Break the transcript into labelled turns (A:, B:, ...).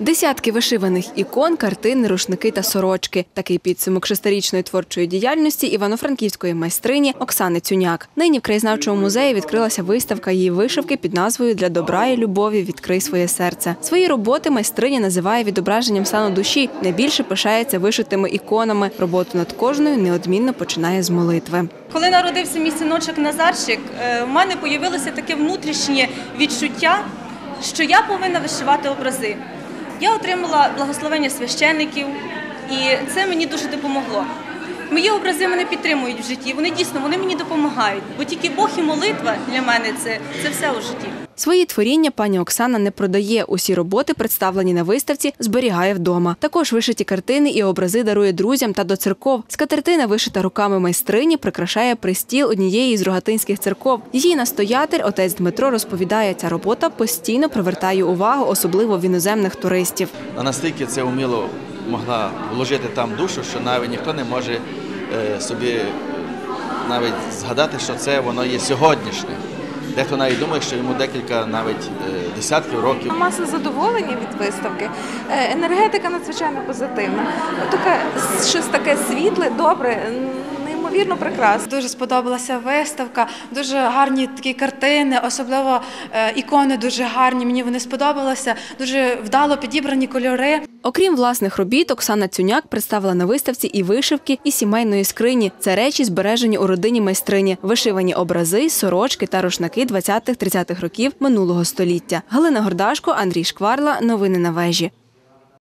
A: Десятки вишиваних ікон, картини, рушники та сорочки. Такий підсумок шестирічної творчої діяльності івано-франківської майстрині Оксани Цюняк. Нині в краєзнавчому музеї відкрилася виставка її вишивки під назвою Для добра і любові відкрий своє серце. Свої роботи майстриня називає відображенням стану душі. Найбільше пишається вишитими іконами. Роботу над кожною неодмінно починає з молитви.
B: Коли народився мій синочок Назарчик, е, в мене з'явилося таке внутрішнє відчуття, що я повинна вишивати образи. Я отримала благословення священників, і це мені дуже допомогло. Мої образи мене підтримують в житті. Вони дійсно вони мені допомагають, бо тільки Бог і молитва для мене це, це все у житті.
A: Свої творіння пані Оксана не продає. Усі роботи, представлені на виставці, зберігає вдома. Також вишиті картини і образи дарує друзям та до церков. Скатертина, вишита руками майстрині, прикрашає пристіл однієї з рогатинських церков. Її настоятель, отець Дмитро, розповідає, ця робота постійно привертає увагу, особливо в іноземних туристів.
C: А настільки це вміло могла вложити там душу, що навіть ніхто не може е, собі е, навіть згадати, що це воно є сьогоднішнє. Дехто навіть думає, що йому декілька навіть е, десятків років.
D: Маса задоволення від виставки. Енергетика надзвичайно позитивна. Така щось таке світле, добре, неймовірно прекрасне.
E: Дуже сподобалася виставка, дуже гарні такі картини, особливо е, ікони дуже гарні. Мені вони сподобалися, дуже вдало підібрані кольори.
A: Окрім власних робіт, Оксана Цюняк представила на виставці і вишивки, і сімейної скрині. Це речі, збережені у родині майстрині, вишивані образи, сорочки та рушники 20-30-х років минулого століття. Галина Гордашко, Андрій Шкварла. Новини на вежі.